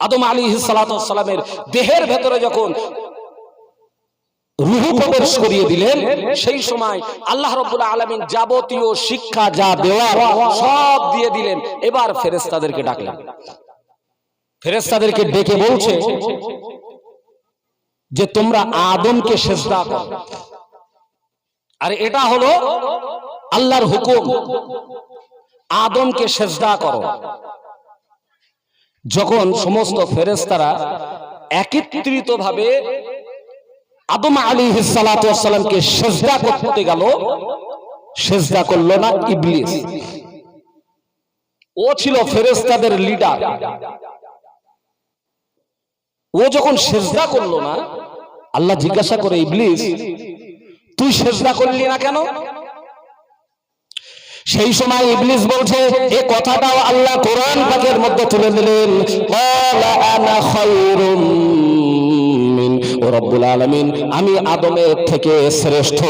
আদম আলী সালামের দেহের ভেতরে যখন রুহু প্রবেশ করিয়ে দিলেন, সেই সময় আল্লাহ রব্বুল আলমিন যাবতীয় শিক্ষা যা দেওয়ার সব দিয়ে দিলেন। এবার ফেরেস্তাদেরকে ডাকলেন। ফেরেস্তাদেরকে ডেকে বলছে যে, তোমরা আদমকে সেজদা করো। আর এটা হলো আল্লাহর হুকুম। আদমকে সেজদা করো। যখন সমস্ত ফেরেস্তারা একত্রিত ভাবে আদম আলী সালামকে সেজদা করতে গেল সেজদা করল না ইবলিস। ও ছিল ফেরেস্তাদের লিডার ও যখন সেজদা করল না আল্লাহ জিজ্ঞাসা করে ইবলিস তুই সেজদা করলি না কেন? সেই সময় ইবলিস বলছে এ কথাটাও আল্লাহ কোরআন পাকের মধ্যে তুলে দিলেন। রব্বুল আমি আদমের থেকে শ্রেষ্ঠ।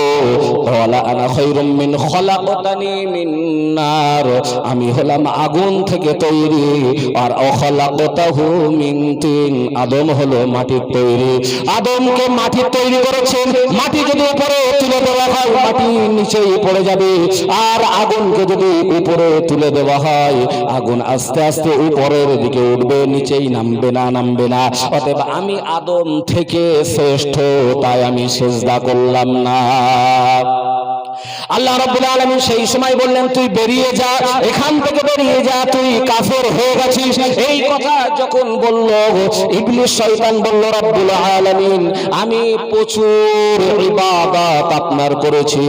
আমি হলাম আগুন থেকে তৈরি। আর অখলাকতাহু মিন তিন, আদম হলো মাটির তৈরি। আদমকে মাটির তৈরি করেছেন, মাটি যদি উপরে তুলে দেওয়া হয়, মাটি নিচেই পড়ে যাবে। আর আগুনকে যদি উপরে তুলে দেওয়া হয়, আগুন আস্তে আস্তে উপরের দিকে উঠবে, নিচেই নামবে না নামবে না। অতএব আমি আদম থেকে শ্রেষ্ঠ, তাই আমি সেজদা করলাম না। আল্লাহ রাব্বুল আলামিন সেই সময় বললেন, তুই বেরিয়ে যা, এখান থেকে বেরিয়ে যা, তুই কাফের হয়ে গেছিস। এই কথা যখন বলল, ইবলিস শয়তান বলল, রাব্বুল আলামিন, আমি প্রচুর ইবাদত আপনার করেছি,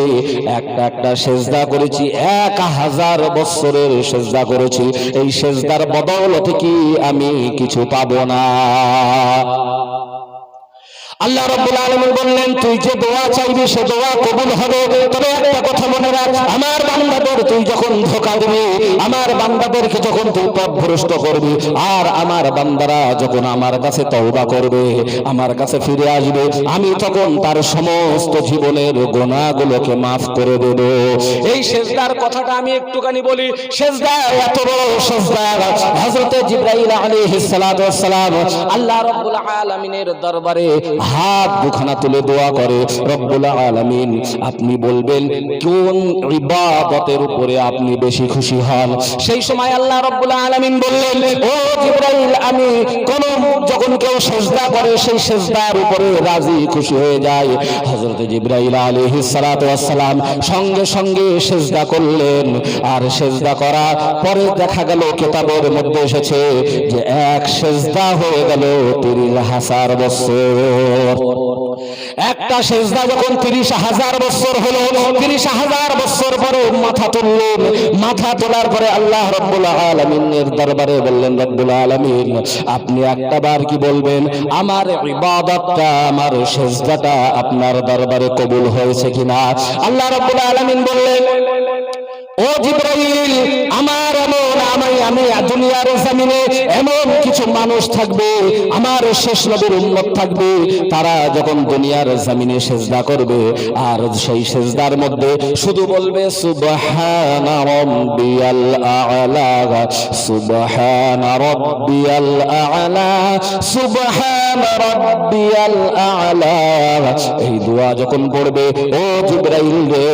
একটা একটা সেজদা করেছি, এক হাজার বছরের সেজদা করেছি। এই সেজদার বদৌলতে কি আমি কিছু পাবো না? আল্লাহ রাব্বুল আলামিন বললেন, তুই যে দোয়া চাইবি, সে দোয়া কবুল হবে। তবে একটা কথা মনে রাখ, আমার বান্দাদের তুই যখন ধোকা দিবি, আমার বান্দাদেরকে যখন তুই পথভ্রষ্ট করবি, আর আমার বান্দারা যখন আমার কাছে তওবা করবে, আমার কাছে ফিরে আসবে, আমি তখন তার সমস্ত জীবনের গোনাগুলোকে মাফ করে দেব। এই সেজদার কথাটা আমি একটুখানি বলি, সেজদা এত বড় সেজদা। হযরতে জিবরাইল আলাইহিস সালাম আল্লাহ রাব্বুল আলামিনের দরবারে হাত দুখানা তুলে দোয়া করে, রব্বুল আলামিন, আপনি বলবেন, কোন ইবাদতের উপরে আপনি বেশি খুশি হন? সেই সময় আল্লাহ রব্বুল আলামিন বললেন, ও জিবরাইল, আমি কোন, যখন কেউ সেজদা করে, সেই সেজদার উপরে রাজি খুশি হয়ে যায়। হযরত জিবরাইল আলাইহিস ওয়াস সালাম সঙ্গে সঙ্গে সেজদা করলেন। আর সেজদা করা পরে দেখা গেল, কিতাবের মধ্যে এসেছে যে, এক সেজদা হয়ে গেল তিরিশ হাজার বছর। একটা সেজদা যখন তিরিশ হাজার বছর হলো, তিরিশ হাজার বছর পরে মাথা তুললেন মাথা তোলার পরে আল্লাহ রব্বুল আলমিনের দরবারে বললেন, রব্বুল আলমিন, আপনি একটা বার কি বলবেন? আমার ইবাদতটা, আমার সেজদাটা আপনার দরবারে কবুল হয়েছে কিনা? আল্লাহ রব্বুল আলমিন বললেন ও জিব্রাইল, আমার এমন আমি আমি দুনিয়ার জমিনে এমন কিছু মানুষ থাকবে, আমার শেষ নবীর উম্মত থাকবে, তারা যখন দুনিয়ার জমিনে সেজদা করবে, আর সেই সেজদার মধ্যে শুধু বলবে, সুবহানা রাব্বিয়াল আ'লা সুবহানা রাব্বিয়াল আ'লা সুবহানা রাব্বিয়াল আ'লা এই দোয়া যখন পড়বে, ও জিব্রাইল রে,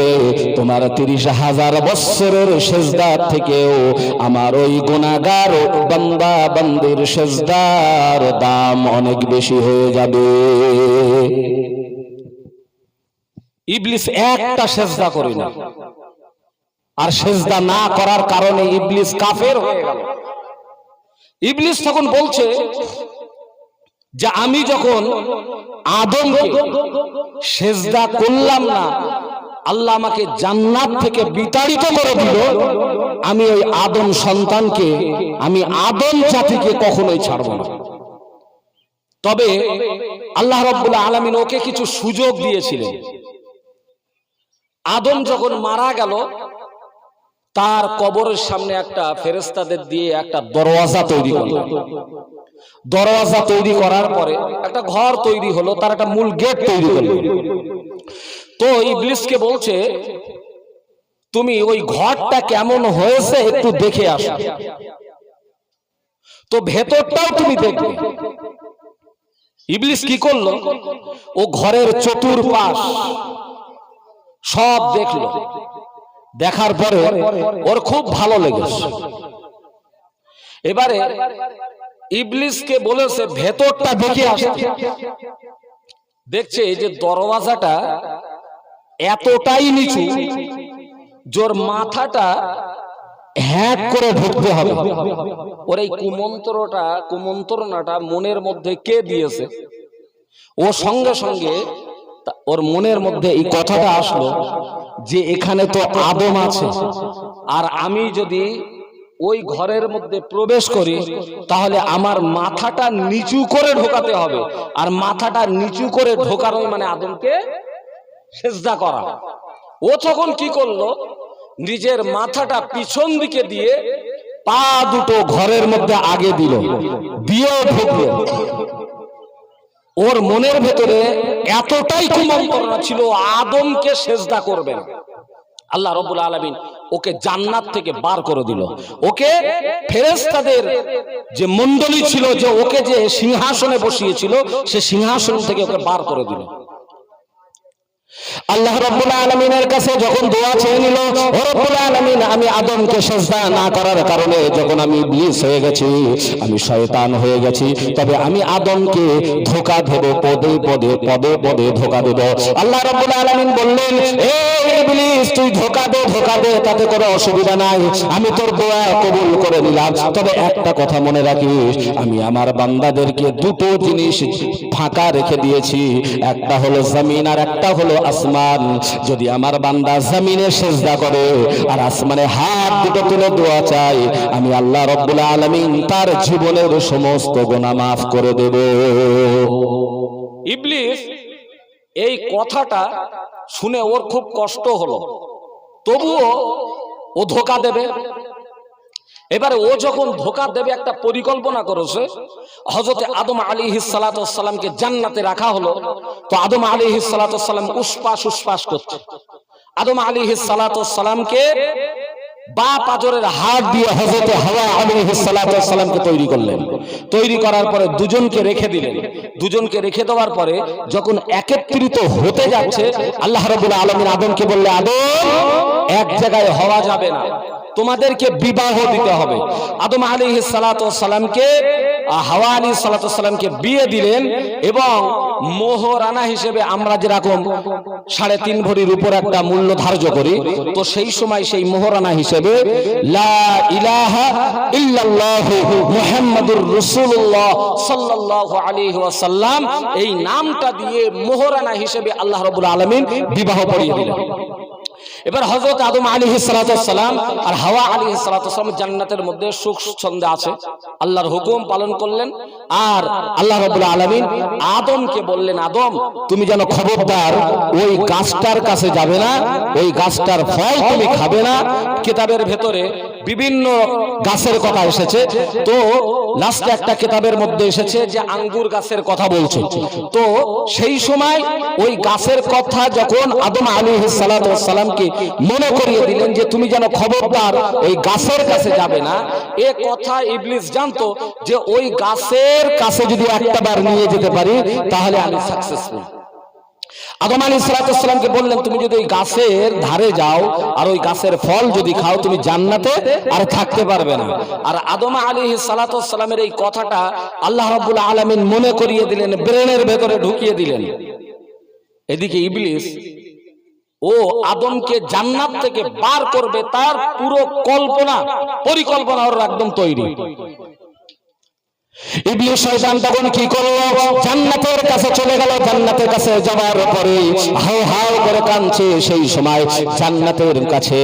তোমার 30 হাজার বছরের সেজদার থেকেও আমার ওই গুনাহগার বান্দা বান্দির সেজদার দাম অনেক বেশি হয়ে যাবে। ইবলিস একটা সেজদা করে না। আর সেজদা না করার কারণে ইবলিস কাফের হয়ে গেল। ইবলিস তখন বলছে যে আমি যখন আদমকে সেজদা করলাম না, আল্লাহ আমাকে জান্নাত থেকে বিতাড়িত করে দিল, আমি ওই আদম সন্তানকে, আমি আদম জাতিকে কখনোই ছাড়ব না। তবে আল্লাহ রব্বুল আলমিন ওকে কিছু সুযোগ দিয়েছিলেন। আদম যখন মারা গেল, তার কবরের সামনে একটা ফেরেস্তাদের দিয়ে একটা দরওয়াজা তৈরি করল। দরওয়াজা তৈরি করার পরে একটা ঘর তৈরি হলো, তার একটা মূল গেট তৈরি করল তো ইবলিসকে বলছে, তুমি ওই ঘরটা কেমন হয়েছে একটু দেখে আসো। তো ভেতরটাও তুমি দেখবে। ইবলিস কি করল? ও ঘরের চতুর্পাশ সব দেখল। দেখার পরে ওর খুব ভালো লেগেছে। এবারে ইবলিসকে বলেছে, ভেতরটা দেখে আসতে দেখছে, এই যে দরওয়াজাটা এতটাই নিচু, জোর মাথাটা হ্যাক করে ঢুকতে হবে। ওর এই কুমন্ত্রটা, কুমন্ত্রণাটা মনের মধ্যে কে দিয়েছে? ও সঙ্গে সঙ্গে ওর মনের মধ্যে এই কথাটা আসলো যে, এখানে তো আদম আছে। আর আমি যদি ওই ঘরের মধ্যে প্রবেশ করি, তাহলে আমার মাথাটা নিচু করে ঢোকাতে হবে। আর মাথাটা নিচু করে ঢোকানোই মানে আদমকে সেজদা করা। ও তখন কি করল? নিজের মাথাটা পিছন দিকে দিয়ে পা দুটো ঘরের মধ্যে আগে দিল ঢুকলো। ওর মনের ভেতরে এতটাই কুমন্ত্রণা ছিল, আদমকে সেজদা করবে না। আল্লাহ রবুল আলমিন ওকে জান্নাত থেকে বার করে দিল। ওকে ফেরেস্তাদের যে মন্ডলী ছিল যে ওকে যে সিংহাসনে বসিয়েছিল, সে সিংহাসন থেকে ওকে বার করে দিল। আল্লাহ রব্বুল আলমিনের কাছে যখন দোয়া চেয়ে নিল রব্বুল আলমিন, আমি আদমকে সেজদা না করার কারণে যখন আমি ইবলিস হয়ে গেছি, আমি শয়তান হয়ে গেছি, তবে আমি আদমকে ধোকা দেব, পদে পদে পদে পদে ধোকা দেব। আল্লাহ রব্বুল আলমিন বললেন, এ তুই ধোকা দে ধোকা দে, তাতে কোনো অসুবিধা নাই। আমি তোর দোয়া কবুল করে নিলাম। তবে একটা কথা মনে রাখিস, আমি আমার বান্দাদেরকে দুটো জিনিস ফাঁকা রেখে দিয়েছি। একটা হলো জমিন, আর একটা হলো আসমান, যদি আমার বান্দা জমিনে সেজদা করে আর আসমানে হাত দুটো তুলে দোয়া চাই আমি আল্লাহ রব্বুল আলামিন তার জীবনের সমস্ত গোনা মাফ করে দেব। ইবলিস, এই কথাটা শুনে ওর খুব কষ্ট হলো। তবুও ও ধোকা দেবে। এবারে ও যখন ধোকা দেবে একটা পরিকল্পনা করেছে হজরতে আদম আলী হিসালাতামকে জান্নাতে রাখা হলো, তো আদম আলী হিসালাতাম উসপাস উসপাস করছে। আদম আলী হিসালাতামকে বা পাজরের হাত দিয়ে হজরতে আলী তৈরি করলেন। তৈরি করার পরে দুজনকে রেখে দিলেন। দুজনকে রেখে দেওয়ার পরে যখন একত্রিত হতে যাচ্ছে, আল্লাহ রবুল আলমিন আদমকে বললে আদম, এক জায়গায় হওয়া যাবে না। তোমাদেরকে বিবাহ দিতে হবে। আদম আলী সালাতামকে হাওয়া আলী সালাতামকে বিয়ে দিলেন এবং মোহরানা হিসেবে আমরা যেরকম সাড়ে তিন ভরির উপর একটা মূল্য ধার্য করি, তো সেই সময় সেই মোহরানা হিসেবে ওয়াসাল্লাম, এই নামটা দিয়ে মোহরানা হিসেবে আল্লাহ রাব্বুল আলমিন বিবাহ পড়িয়ে দিলেন। এবার হজরত আদম আলী সালাম আর হাওয়া আলী সালাম জান্নাতের মধ্যে সুখ ছন্দে আছে। আল্লাহর হুকুম পালন করলেন আর আল্লাহ রবুল্লা আলমিন আদমকে বললেন, আদম, তুমি যেন খবরদার, ওই গাছটার কাছে যাবে না, ওই গাছটার ফল তুমি খাবে না। কিতাবের ভেতরে বিভিন্ন গাছের কথা এসেছে। তো লাস্টে একটা কিতাবের মধ্যে এসেছে যে আঙ্গুর গাছের কথা বলছে। তো সেই সময় ওই গাছের কথা যখন আদম আলী সালামকে মনে করিয়ে দিলেন যে তুমি যেন খবরদার ওই গাছের কাছে যাবে না। এ কথা ইবলিস জানতো যে ওই গাছের কাছে যদি একটা বার নিয়ে যেতে পারি, তাহলে আমি সাকসেসফুল বললেন, তুমি যদি ওই গাছের ধারে যাও আর ওই গাছের ফল যদি খাও, তুমি জান্নাতে আর থাকতে পারবে না। আর আদম আলী সালাতামের এই কথাটা আল্লাহ রাব্বুল আলমিন মনে করিয়ে দিলেন, ব্রেনের ভেতরে ঢুকিয়ে দিলেন। এদিকে ইবলিস ও আদমকে জান্নাত থেকে বার করবে তার পুরো কল্পনা পরিকল্পনা ওর একদম তৈরি। ইবলিস শয়তান তখন কি করল? জান্নাতের কাছে চলে গেল, জান্নাতের কাছে যাওয়ার পরে করে কাঁদছে। সেই সময় জান্নাতের কাছে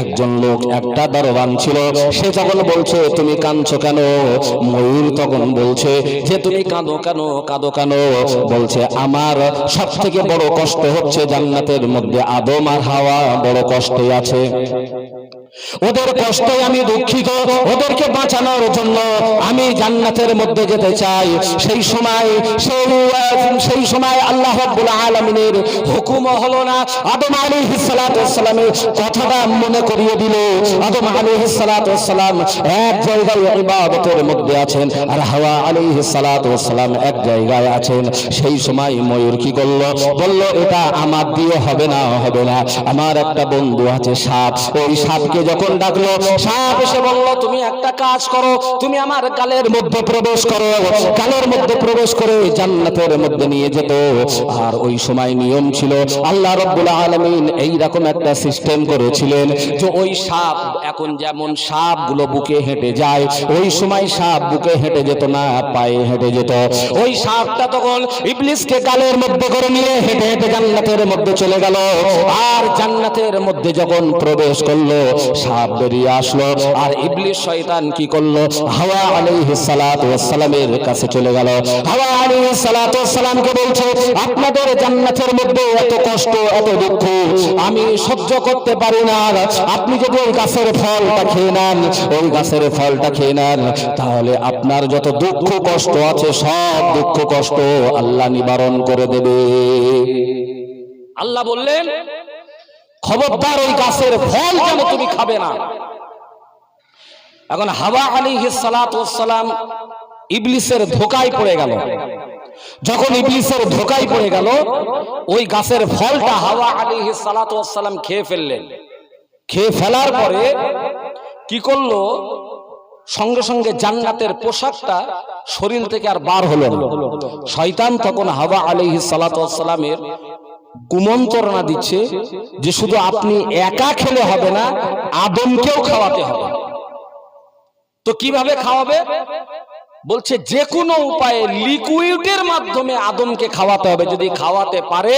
একজন লোক, একটা দরবান ছিল। সে তখন বলছে, তুমি কাঁদছো কেন? ময়ূর তখন বলছে, যে তুমি কাঁদো কেন? কাঁদো কেন? বলছে, আমার সব থেকে বড় কষ্ট হচ্ছে জান্নাতের মধ্যে আদম আর হাওয়া বড় কষ্টে আছে। ওদের কষ্টে আমি দুঃখিত, ওদেরকে বাঁচানোর জন্য আমি জান্নাতের মধ্যে যেতে চাই। সেই সময়, সেই সেই সময় আল্লাহ আলামিনের হুকুম হলো না, আদম সালাতু ওয়াসসালামের কথাটা মনে করিয়ে দিল। আদম সালাতু ওয়াসসালাম এক জায়গায় ইবাদতের মধ্যে আছেন আর হাওয়া সালাতু ওয়াসসালাম এক জায়গায় আছেন। সেই সময় ময়ূর কি করল? বলল, এটা আমার দিয়ে হবে না হবে না। আমার একটা বন্ধু আছে সাপ। ওই সাপকে যখন ডাকলো, সাপ এসে বলল, তুমি একটা কাজ করো, তুমি আমার গালের মধ্যে প্রবেশ করো। গালের মধ্যে প্রবেশ করে জান্নাতের মধ্যে নিয়ে যেত। আর ওই সময় নিয়ম ছিল, আল্লাহ রব্বুল আলামিন এই রকম একটা সিস্টেম করেছিলেন যে ওই সাপ, এখন যেমন সাপগুলো বুকে হেঁটে যায়, ওই সময় সাপ বুকে হেঁটে যেত না, পায়ে হেঁটে যেত। ওই সাপটা তখন ইবলিসকে গালের মধ্যে করে নিয়ে হেঁটে হেঁটে জান্নাতের মধ্যে চলে গেল। আর জান্নাতের মধ্যে যখন প্রবেশ করল সাপ বেরিয়ে আসলো আর ইবলিস শয়তান কি করল? হাওয়া আলাইহিস সালাতু ওয়াসসালামের কাছে চলে গেল। হাওয়া আলাইহিস সালাতু ওয়াসসালামকে বলছে, আপনাদের জান্নাতের মধ্যে এত কষ্ট, এত দুঃখ, আমি সহ্য করতে পারি না। আপনি যদি ওই গাছের ফলটা খেয়ে নেন, ওই গাছের ফলটা খেয়ে নেন, তাহলে আপনার যত দুঃখ কষ্ট আছে, সব দুঃখ কষ্ট আল্লাহ নিবারণ করে দেবে। আল্লাহ বললেন খবরদার ওই গাছের ফল যেন তুমি খাবে না। এখন হাওয়া আলী সালাম ইবলিসের ধোকায় পড়ে গেল। যখন ইবলিসের ধোকায় পড়ে গেল, ওই গাছের ফলটা হাওয়া আলী সালাম খেয়ে ফেললেন। খেয়ে ফেলার পরে কি করল? সঙ্গে সঙ্গে জান্নাতের পোশাকটা শরীর থেকে আর বার হলো শয়তান তখন হাওয়া আলাইহিস সালামের কুমন্ত্রণা দিচ্ছে যে শুধু আপনি একা খেলে হবে না, আদমকেও খাওয়াতে হবে। তো কীভাবে খাওয়াবে? বলছে, যে কোনো উপায়ে লিকুইডের মাধ্যমে আদমকে খাওয়াতে হবে। যদি খাওয়াতে পারে,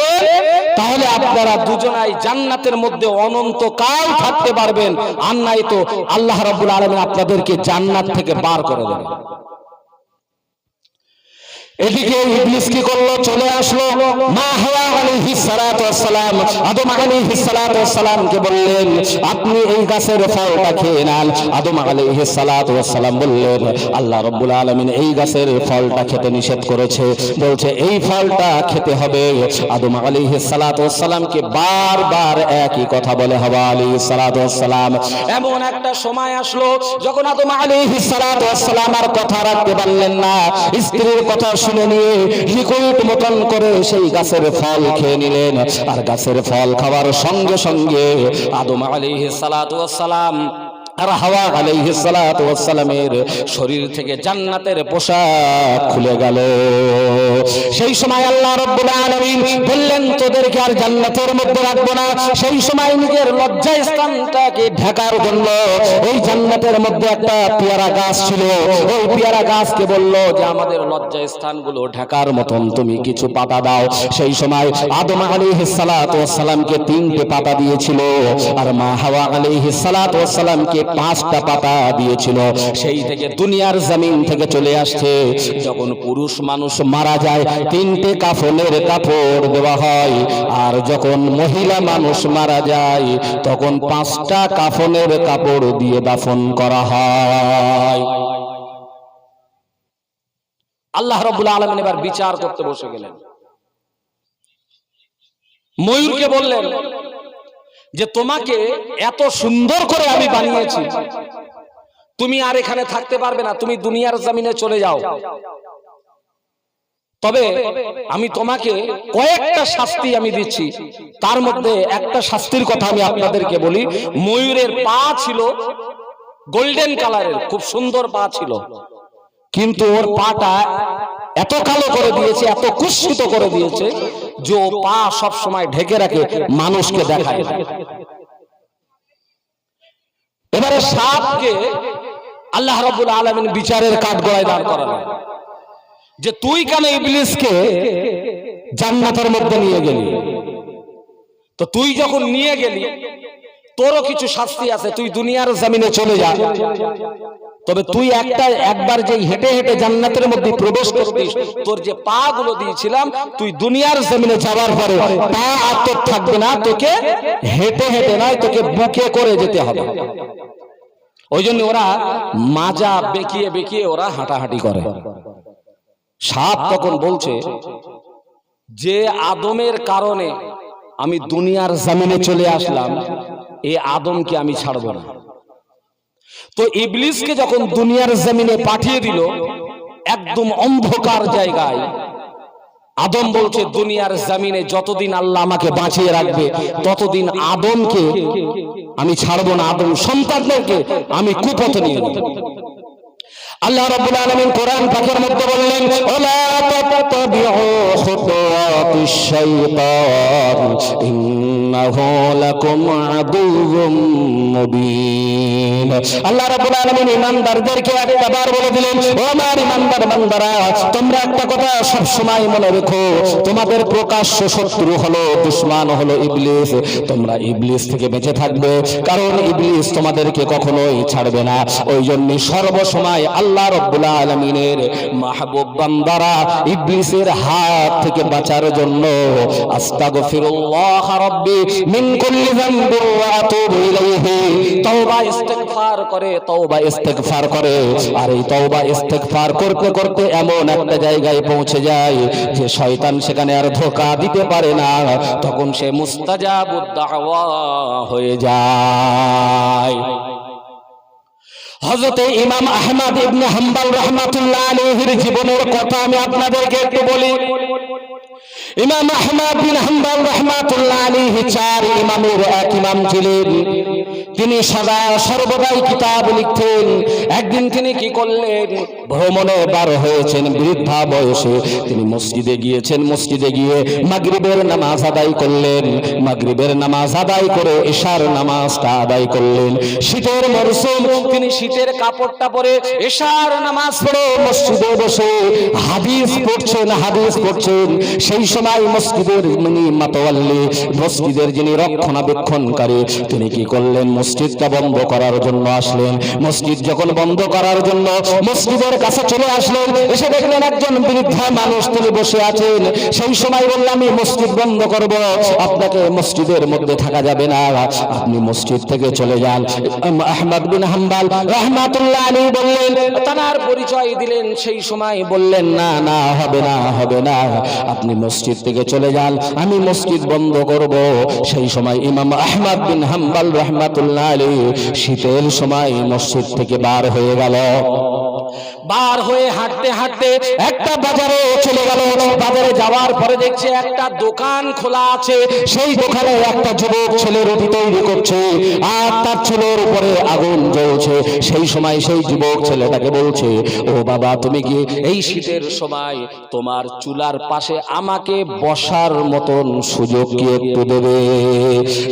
তাহলে আপনারা দুজনাই জান্নাতের মধ্যে অনন্ত কাল থাকতে পারবেন। আর নাই তো আল্লাহ রাব্বুল আলামিন আপনাদেরকে জান্নাত থেকে বার করে দেবেন। এদিকে ইবলিস কি করল? চলে আসলো। মা হাওয়া আলাইহিস সালাতু ওয়াসসালাম, আদম আলাইহিস সালাতু ওয়াসসালাম কে বললেন, আপনি এই গাছের ফলটা খেয়ে নেন। আদম আলাইহিস সালাতু ওয়াসসালাম বললেন, আল্লাহ রাব্বুল আলামিন এই গাছের ফলটা খেতে নিষেধ করেছে। বলছে, এই ফলটা খেতে হবে। আদম আলাইহিস সালাতু ওয়াসসালামকে বারবার একই কথা বলে, হাওয়া আলাইহিস সালাতু ওয়াসসালাম। এমন একটা সময় আসলো, যখন আদম আলাইহিস সালাতু ওয়াসসালাম আর কথা রাখতে পারলেন না। স্ত্রীর কথা শুনে নিয়ে হিকুট মতন করে সেই গাছের ফল খেয়ে নিলেন। আর গাছের ফল খাওয়ার সঙ্গে সঙ্গে আদম আলী সালাম আর শরীর থেকে জান্নাতের পোশাক খুলে গেল। সেই সময় আল্লাহ বললেন, তোদেরকে আর জান্নাতের মধ্যে রাখব না। সেই সময় নিজের লজ্জা স্থানটাকে ঢাকার জন্য জান্নাতের মধ্যে একটা পেয়ারা গাছ ছিল। ওই পেয়ারা গাছকে বলল যে, আমাদের লজ্জা স্থানগুলো ঢাকার মতন, তুমি কিছু পাতা দাও। সেই সময় আদম আলাইহিস সালাতু তিনটে পাতা দিয়েছিল। আর মা হাওয়া আলাইহিস সালাতু পাঁচটা পাতা দিয়েছিল। সেই থেকে দুনিয়ার জমিন থেকে চলে আসছে। যখন পুরুষ মানুষ মারা যায়, তিনটে কাফনের কাপড় দেওয়া হয়। আর যখন মহিলা মানুষ মারা যায়, তখন পাঁচটা কাফনের কাপড় দিয়ে দাফন করা হয়। আল্লাহ রব্বুল আলমিন এবার বিচার করতে বসে গেলেন। ময়ূরকে বললেন যে তোমাকে এত সুন্দর করে আমি বানিয়েছি। তুমি আর এখানে থাকতে পারবে না, তুমি দুনিয়ার জামিনে চলে যাও। তবে আমি তোমাকে কয়েকটা শাস্তি আমি দিচ্ছি। তার মধ্যে একটা শাস্তির কথা আমি আপনাদেরকে বলি, ময়ূরের পা ছিল গোল্ডেন কালারের, খুব সুন্দর পা ছিল। কিন্তু ওর পাটা এত কালো করে দিয়েছে, এত কুৎসিত করে দিয়েছে ও পা সব সময় ঢেকে রাখে, মানুষকে দেখায়। এবারে সাপকে আল্লাহ রাব্বুল আলামিন বিচারের কাঠগড়ায় দাঁড় করালেন। যে তুই কেন ইবলিসকে জান্নাতের মধ্যে নিয়ে গেলি? তো তুই যখন নিয়ে গেলি, তোরও কিছু শাস্তি আছে, তুই দুনিয়ার জমিনে চলে যা। তবে তুই একটা একবার যেই হেঁটে হেঁটে জান্নাতের মধ্যে প্রবেশ করতিস তোর যে পা গুলো দিয়েছিলাম তুই দুনিয়ার জমিনে যাওয়ার পরে পা আর তোর থাকবে না তোকে হেঁটে হেঁটে নয় তোকে বুকে করে যেতে হবে। ওই জন্য ওরা মাজা বেঁকিয়ে বেঁকিয়ে ওরা হাঁটাহাঁটি করে। সাপ তখন বলছে যে আদমের কারণে আমি দুনিয়ার জমিনে চলে আসলাম এই আদমকে আমি ছাড়ব না। তো ইবলিসকে যখন দুনিয়ার জমিনে পাঠিয়ে দিল, একদম অন্ধকার জায়গায়, আদম বলছে, দুনিয়ার জমিনে যতদিন আল্লাহ আমাকে বাঁচিয়ে রাখবে, ততদিন আদমকে আমি ছাড়বো না, আদম সন্তানদেরকে আমি কুপথ নিয়ে নেব। আল্লাহ রাব্বুল আলামিন কোরআন পাকের মধ্যে বললেন, ওলা তাত্তাবিউ খুতুওয়াতিশ শাইতান আল্লাহ আলামিন ঈমানদারদেরকে একবার বলে দিলেন তোমরা একটা কথা মনে তোমাদের হলো হলো ইবলিস। তোমরা থেকে বেঁচে থাকবে, কারণ ইবলিস তোমাদেরকে কখনোই ছাড়বে না। ওই জন্য সর্বসময় আল্লাহ রব্বুল আলমিনের মাহবুব বান্দারা ইবলিসের হাত থেকে বাঁচার জন্য আস্তাগফিরুল্লাহ রাব্বি মিন কুল্লি যামবিন ওয়া আতুবু ইলাইহি। তওবা ইস্তিগফার করে, তওবা ইস্তিগফার করে। আর এই তওবা ইস্তিগফার করতে করতে এমন একটা জায়গায় পৌঁছে যায় যে শয়তান সেখানে আর ধোকা দিতে পারে না। তখন সে মুস্তাজাবুদ দাওয়া হয়ে যায়। হজরতে ইমাম আহমদ ইবনে হাম্বাল রহমাতুল্লাহ আলাইহির জীবনের কথা আমি আপনাদেরকে একটু বলি। ইমাম আহমদ বিন হাম্বাল রহমাতুল্লাহ আলাইহি চার ইমামের এক ইমাম ছিলেন। তিনি সদা সর্বদাই কিতাব লিখতেন। একদিন তিনি কি করলেন? ভ্রমণে বার হয়েছেন বৃদ্ধা বয়সে। তিনি মসজিদে গিয়েছেন, মসজিদে গিয়ে মাগরিবের নামাজ আদায় করলেন। মাগরিবের নামাজ আদায় করে এশার নামাজটা আদায় করলেন। শীতের মরশুম তিনি শীতের কাপড়টা পরে এশার নামাজ পড়ে মসজিদে বসে হাদিস পড়ছেন হাদিস পড়ছেন। সেই সময় মসজিদের যিনি মাতোয়াল্লি, মসজিদের যিনি রক্ষণাবেক্ষণকারী, তিনি কি করলেন? মসজিদটা বন্ধ করার জন্য আসলেন। মসজিদ যখন বন্ধ করার জন্য মসজিদের কাছে চলে আসলেন, এসে দেখলেন একজন বৃদ্ধা মানুষ তিনি বসে আছেন। সেই সময় বললাম আমি মসজিদ বন্ধ করব। আপনাকে মসজিদের মধ্যে থাকা যাবে না। আপনি মসজিদ থেকে চলে যান। আহমদ বিন হাম্বাল রহমাতুল্লাহ আলী বললেন তার পরিচয় দিলেন সেই সময়। বললেন, না না, হবে না হবে না। আপনি মসজিদ থেকে চলে যান। আমি মসজিদ বন্ধ করব। সেই সময় ইমাম আহমদ বিন হাম্বাল রহমাতুল্লাহ আলী শীতের সময় মসজিদ থেকে বার হয়ে গেল। বার হয়ে হাঁটতে হাঁটতে একটা বাজারে চলে গেল। বাজারে যাওয়ার পরে দেখছে একটা দোকান খোলা আছে। সেই দোকানে একটা যুবক ছেলে রুটি তৈরি করছে আর তার ছেলের উপরে আগুন জ্বলছে। সেই সময় সেই যুবক ছেলেটাকে বলছে, ও বাবা, তুমি কি এই শীতের সময় তোমার চুলার পাশে আমাকে বসার মতন সুযোগ কি একটু দেবে?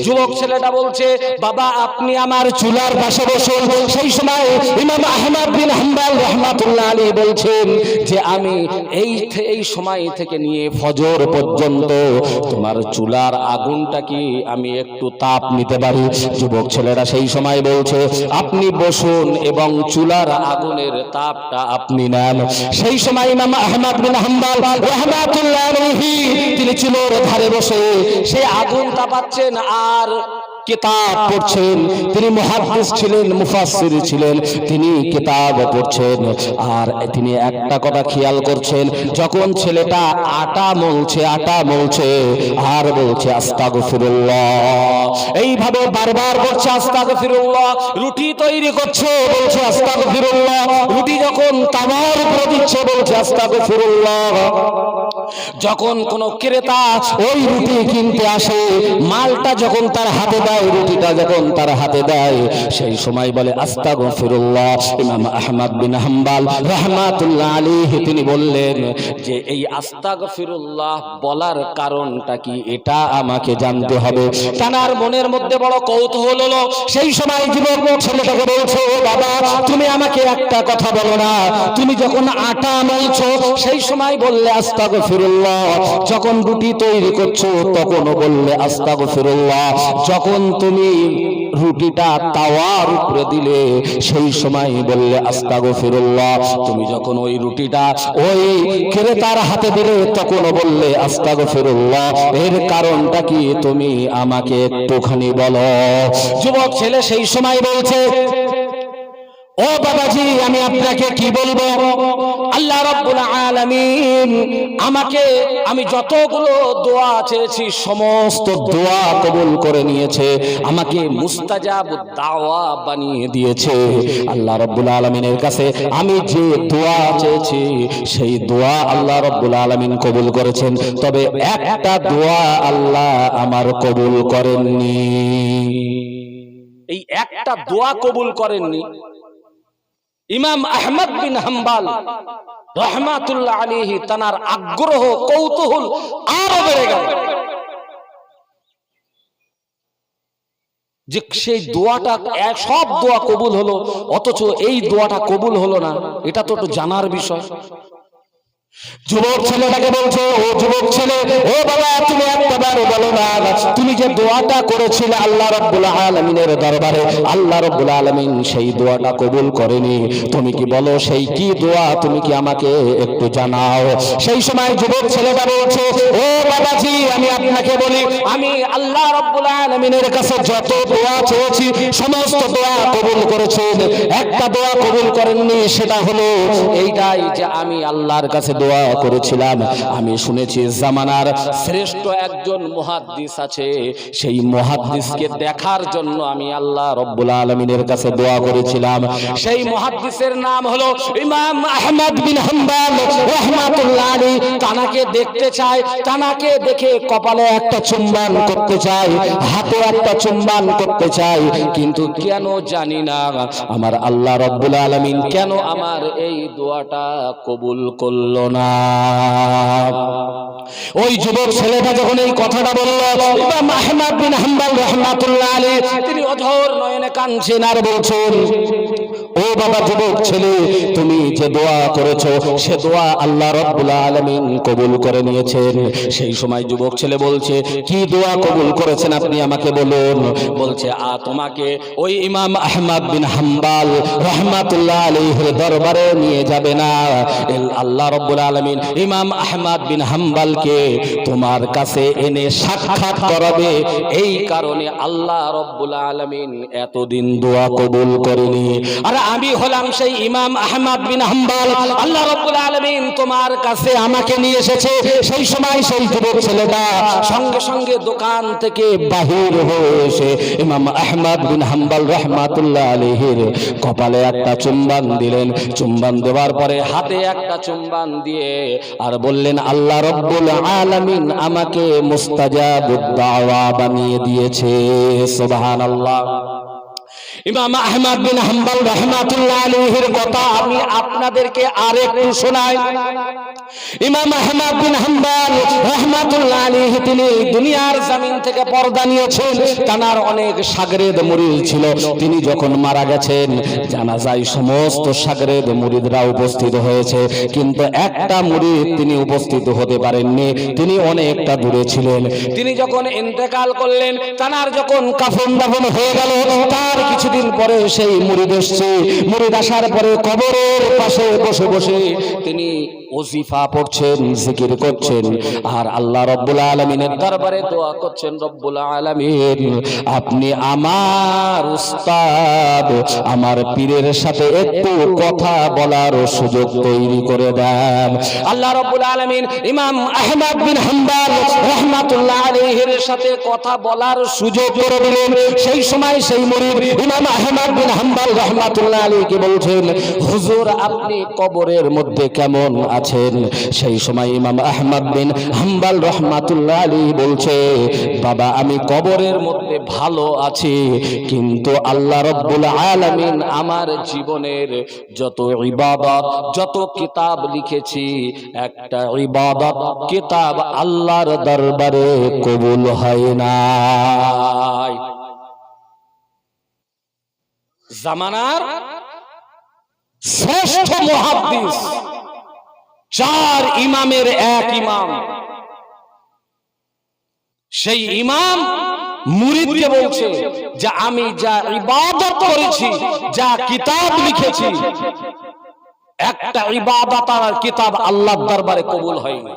যুবক ছেলেটা বলছে, বাবা, আপনি আমার চুলার পাশে বসুন। সেই সময় ইমাম আহমদ বিন হাম্বাল রহমাতুল্লাহ আলী বলছেন যে, আমি এই এই সময় থেকে নিয়ে ফজর পর্যন্ত তোমার চুলার আগুনটা কি আমি একটু তাপ নিতে পারি? যুবক ছেলেরা সেই সময় বলছে, আপনি বসুন এবং চুলার আগুনের তাপটা আপনি নেন। সেই সময় ইমাম আহমদ বিন হাম্বাল রহমাতুল্লাহ আলাইহি তিনি চুলোর ধারে বসে। সেই আগুন তাপাচ্ছেন আর কিতাব পড়ছেন। তিনি মুহাদ্দিস ছিলেন, মুফাসসির ছিলেন, তিনি কিতাব পড়ছেন। আর তিনি একটা কথা খেয়াল করছেন, যখন ছেলেটা আটা মলছে আটা মলছে, আর বলছে, আস্তাগফিরুল্লাহ। এইভাবে বারবার বলছে, আস্তাগফিরুল্লাহ। রুটি তৈরি করছে, বলছে, আস্তাগফিরুল্লাহ। রুটি যখন তামার উপরে দিচ্ছে, বলছে, আস্তাগফিরুল্লাহ। যখন কোন ক্রেতা ওই রুটি কিনতে আসে, মালটা যখন তার হাতে দেয়, রুটিটা যখন তার হাতে দেয়, সেই সময় বলে, আস্তাগফিরুল্লাহ। ইমাম আহমদ বিন হাম্বাল রহমাতুল্লাহ আলাইহি তিনি বললেন যে, এই আস্তাগফিরুল্লাহ বলার কারণটা কি? এটা আমাকে জানতে হবে। তানার মনের মধ্যে বড় কৌতূহল হলো। সেই সময় যুবক ছেলেটাকে বলছো, "ও বাবা, তুমি আমাকে একটা কথা বলো না। তুমি যখন আটা মলছো, সেই সময় বললে যখন রুটি তৈরি করছ তখনও বললে আস্তাগফিরুল্লাহ। যখন তুমি রুটিটা তাওয়ার উপরে দিলে, সেই সময় বললে আস্তাগফিরুল্লাহ। তুমি যখন ওই রুটিটা ওই ক্রেতার হাতে দিলে, তখন বললে আস্তাগফিরুল্লাহ। এর কারণটা কি? তুমি আমাকে একটুখানি বলো। যুবক ছেলে সেই সময় বলছে ও বাবাজি, আমি আপনাকে কি বলব? আল্লাহ রাব্বুল আলামিন আমাকে, আমি যতগুলো দোয়া চেয়েছি, সমস্ত দোয়া কবুল করে নিয়েছে, আমাকে মুস্তাজাব দাওয়া বানিয়ে দিয়েছে। আল্লাহ রাব্বুল আলামিনের কাছে আমি যে দোয়া চেয়েছি, সেই দোয়া আল্লাহ রাব্বুল আলামিন কবুল করেছেন। তবে একটা দোয়া আল্লাহ আমার কবুল করেননি। এই একটা দোয়া কবুল করেননি ইমাম আহমদ বিন হাম্বাল রহমাতুল্লাহ আলাইহি তানার আগ্রহ, কৌতূহল আরও বেড়ে গেল। যে সেই দোয়াটা সব দোয়া কবুল হলো, অথচ এই দোয়াটা কবুল হলো না, এটা তো একটু জানার বিষয়। যুবক ছেলেটাকে বলছো, ও যুবক ছেলে, ও বাবা, তুমি একবার বলো না, তুমি যে দোয়াটা করেছিলে আল্লাহ রাব্বুল আলামিনের দরবারে, আল্লাহ রাব্বুল আলামিন সেই দোয়াটা কবুল করেনি। তুমি কি বলো, সেই কি দোয়া? তুমি কি আমাকে একটু জানাও? সেই সময় যুবক ছেলেটা বলছে, ও বাবাজি, আমি আপনাকে বলি, আমি আল্লাহ রাব্বুল আলামিনের কাছে যত দোয়া চেয়েছি, সমস্ত দোয়া কবুল করেছেন। একটা দোয়া কবুল করেননি, সেটা হলো, এইটাই যে আমি আল্লাহর কাছে দোয়া করেছিলাম। আমি শুনেছি জামানার শ্রেষ্ঠ একজন মুহাদ্দিস আছে। সেই মুহাদ্দিসকে দেখার জন্য আমি আল্লাহ রব্বুল আলমিনের কাছে দোয়া করেছিলাম। সেই মুহাদ্দিসের নাম হলো ইমাম আহমদ বিন হাম্বাল রহমাতুল্লাহ আলী তানাকে দেখতে চাই তানাকে দেখে কপালে একটা চুম্বন করতে চাই হাতে একটা চুম্বন করতে চাই কিন্তু কেন জানি না আমার আল্লাহ রব্বুল আলমিন কেন আমার এই দোয়াটা কবুল করল না? ওই যুবক ছেলেটা যখন এই কথাটা বলল, ইমাম আহমদ বিন হাম্বাল রহমাতুল্লাহ আলী তিনি অধর নয়নে কাঁদছেন আর বলছেন বাবা যুবক ছেলে, তুমি যে দোয়া করেছ, সে দোয়া আল্লাহ রব্বুল আলামিন কবুল করে নিয়েছেন। সেই সময় যুবক ছেলে বলছে, কি দোয়া কবুল করেছেন আপনি আমাকে বলুন? বলছে, আ, তোমাকে ওই ইমাম আহমদ বিন হাম্বাল রহমাতুল্লাহ আলাইহির দরবারে নিয়ে যাবে না। আল্লাহ রব্বুল আলামিন ইমাম আহমদ বিন হাম্বালকে তোমার কাছে এনে সাক্ষাৎ করাবে। এই কারণে আল্লাহ রব্বুল আলামিন এতদিন দোয়া কবুল করেনি। আর আমি হলাম সেই ইমাম আহমদ বিন হাম্বাল। আল্লাহ রব্বুল আলামিন তোমার কাছে আমাকে নিয়ে এসেছে। সেই সময় সেই যুবক ছেলেটা সঙ্গে সঙ্গে দোকান থেকে বাহির হয়ে এসে ইমাম আহমদ বিন হাম্বাল রহমাতুল্লাহ আলাইহির কপালে একটা চুম্বন দিলেন। চুম্বন দেওয়ার পরে হাতে একটা চুম্বন দিয়ে আর বললেন, আল্লাহ রব্বুল আলামিন আমাকে মুস্তাজাবুদ দাওয়া বানিয়ে দিয়েছে। সুবহানাল্লাহ। ইমাম আহমদ বিন হাম্বল রহমাতুল্লাহ আলাইহির কথা আমি আপনাদেরকে আরেকটু শোনাই। ইমাম বিন হাম্বল রহমাতুল্লাহ আলাইহি তিনি দুনিয়ার জমিন থেকে পর্দা নিয়েছেন, তানার অনেক সাগরেদ মুরিদ ছিল। তিনি যখন মারা গেছেন সমস্ত সাগরেদ মুরিদরা উপস্থিত হয়েছে। কিন্তু একটা মুরিদ তিনি উপস্থিত হতে পারেননি, তিনি অনেকটা দূরে ছিলেন। তিনি যখন ইন্তেকাল করলেন, তানার যখন কাফন দাফন হয়ে গেল, তার কিছুদিন পরে সেই মুড়ি এসছে। মুড়ি আসার পরে কবরের পাশে বসে বসে তিনি ওজিফা পড়ছেন, জিকির করছেন। আর আল্লাহ রব্বুল আলমিনের দরবারে দোয়া করছেন, রব্বুল আলমিন, আপনি আমার উস্তাদ, আমার পীরের সাথে একটু কথা বলার সুযোগ তৈরি করে দেন। আল্লাহ রব্বুল আলমিন ইমাম আহমদ বিন হাম্বাল রহমাতুল্লাহ আলাইহির সাথে কথা বলার সুযোগ করে দিলেন। সেই সময় সেই মুরিদ ইমাম আহমদ বিন হাম্বাল রহমাতুল্লাহ আলাইহি বলছেন, হুজুর, আপনি কবরের মধ্যে কেমন আছেন? সেই সময় ইমাম আহমদ বিন হাম্বাল রহমাতুল্লাহ আলাইহি বলছে, বাবা, আমি কবরের মধ্যে ভালো আছি, কিন্তু আল্লাহ রব্বুল আলামিন আমার জীবনের যত ইবাদত, যত কিতাব লিখেছি, একটা ইবাদত কিতাব আল্লাহর দরবারে কবুল হয় না জামানার শ্রেষ্ঠ মুহাদ্দিস চার ইমামের এক ইমাম। সেই ইমাম মুরিদকে বলছে যে আমি যা ইবাদত করেছি, যা কিতাব লিখেছি, একটা ইবাদত আর কিতাব আল্লাহর দরবারে কবুল হয়নি।